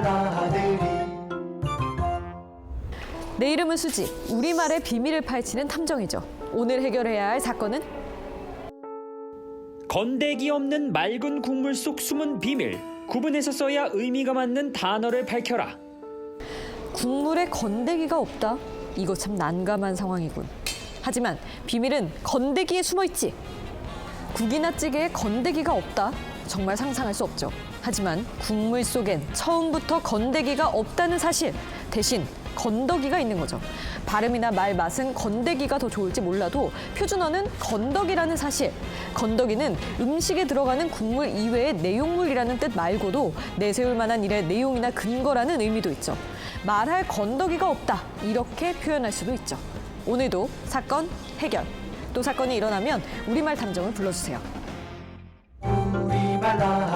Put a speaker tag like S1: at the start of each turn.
S1: 나들이
S2: 내 이름은 수지. 우리말의 비밀을 파헤치는 탐정이죠. 오늘 해결해야 할 사건은
S3: 건더기 없는 맑은 국물 속 숨은 비밀. 구분해서 써야 의미가 맞는 단어를 밝혀라.
S2: 국물에 건더기가 없다. 이거 참 난감한 상황이군. 하지만 비밀은 건더기에 숨어 있지. 국이나 찌개에 건더기가 없다. 정말 상상할 수 없죠. 하지만 국물 속엔 처음부터 건더기가 없다는 사실. 대신 건더기가 있는 거죠. 발음이나 말 맛은 건더기가 더 좋을지 몰라도 표준어는 건더기라는 사실. 건더기는 음식에 들어가는 국물 이외의 내용물이라는 뜻 말고도 내세울 만한 일의 내용이나 근거라는 의미도 있죠. 말할 건더기가 없다. 이렇게 표현할 수도 있죠. 오늘도 사건 해결. 또 사건이 일어나면 우리말 탐정을 불러주세요.
S1: bye-bye.